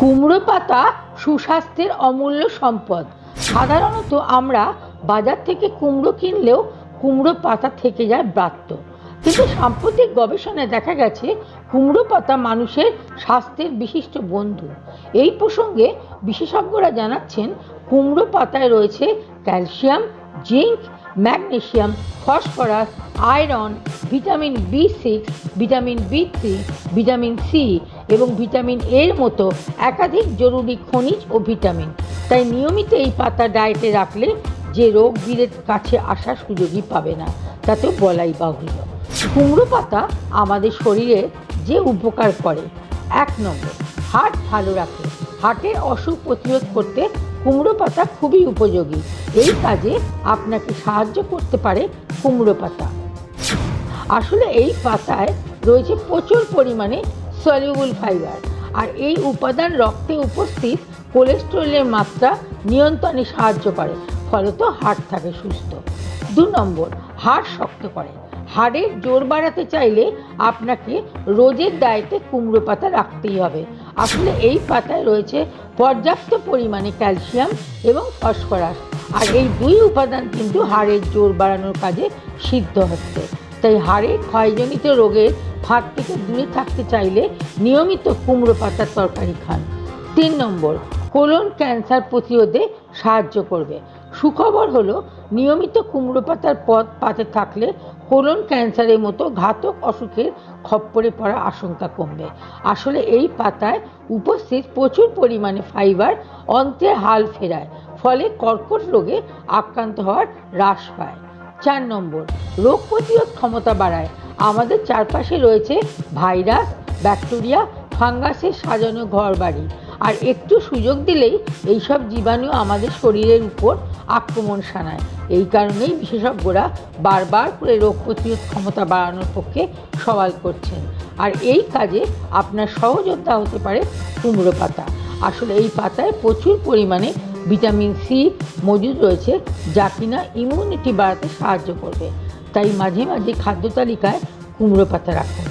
কুমড়ো পাতা সুস্বাস্থ্যের অমূল্য সম্পদ। সাধারণত আমরা বাজার থেকে কুমড়ো কিনলেও কুমড়ো পাতা থেকে যায় ব্রাত্য। কিন্তু সাম্প্রতিক গবেষণায় দেখা গেছে, কুমড়ো পাতা মানুষের স্বাস্থ্যের বিশিষ্ট বন্ধু। এই প্রসঙ্গে বিশেষজ্ঞরা জানাচ্ছেন, কুমড়ো পাতায় রয়েছে calcium, zinc magnesium phosphorus, iron, vitamin B six, vitamin B three, vitamin C এবং ভিটামিন এর মতো একাধিক জরুরি খনিজ ও ভিটামিন। তাই নিয়মিত এই পাতা ডায়েটে রাখলে যে রোগবিদের কাছে আসার সুযোগই পাবে না তাতে বলাই বাহুল্য। কুমড়ো পাতা আমাদের শরীরে যে উপকার করে। এক নম্বর হার্ট ভালো রাখে। হার্টের অসুখ প্রতিরোধ করতে কুমড়ো পাতা খুবই উপযোগী। এই কাজে আপনাকে সাহায্য করতে পারে কুমড়ো পাতা। আসলে এই পাতায় রয়েছে প্রচুর পরিমাণে সলিউবল ফাইবার আর এই উপাদান রক্তে উপস্থিত কোলেস্টেরলের মাত্রা নিয়ন্ত্রণে সাহায্য করে, ফলত হাড় থাকে সুস্থ। দু নম্বর, হাড় শক্ত করে। হাড়ের জোর বাড়াতে চাইলে আপনাকে রোজের ডায়েটে কুমড়ো পাতা রাখতেই হবে। আসলে এই পাতায় রয়েছে পর্যাপ্ত পরিমাণে ক্যালসিয়াম এবং ফসফরাস। আর এই দুই উপাদান কিন্তু হাড়ের জোর বাড়ানোর কাজে সিদ্ধ হচ্ছে। তাই হাড়ের ক্ষয়জনিত রোগের ফাঁদ থেকে দূরে থাকতে চাইলে নিয়মিত কুমড়ো পাতার তরকারি খান। তিন নম্বর, কোলন ক্যান্সার প্রতিরোধে সাহায্য করবে। সুখবর হলো, নিয়মিত কুমড়ো পাতার পদ পাতে থাকলে কোলন ক্যান্সারের মতো ঘাতক অসুখের খপ্পরে পড়ার আশঙ্কা কমবে। আসলে এই পাতায় উপস্থিত প্রচুর পরিমাণে ফাইবার অন্ত্রে হাল ফেরায়, ফলে কর্কট রোগে আক্রান্ত হওয়ার হ্রাস পায়। চার নম্বর, রোগ প্রতিরোধ ক্ষমতা বাড়ায়। আমাদের চারপাশে রয়েছে ভাইরাস, ব্যাকটেরিয়া, ফাঙ্গাসের সাজানো ঘর বাড়ি আর একটু সুযোগ দিলেই এইসব জীবাণু আমাদের শরীরের উপর আক্রমণ শানায়। এই কারণেই বিশেষজ্ঞরা বারবার করে রোগ প্রতিরোধ ক্ষমতা বাড়ানোর পক্ষে সওয়াল করছেন। আর এই কাজে আপনার সহযোদ্ধা হতে পারে কুমড়ো পাতা। আসলে এই পাতায় প্রচুর পরিমাণে ভিটামিন সি মজুদ রয়েছে, যা কিনা ইমিউনিটি বাড়াতে সাহায্য করবে। তাই মাঝে মাঝে খাদ্য তালিকায় কুমড়ো পাতা রাখুন।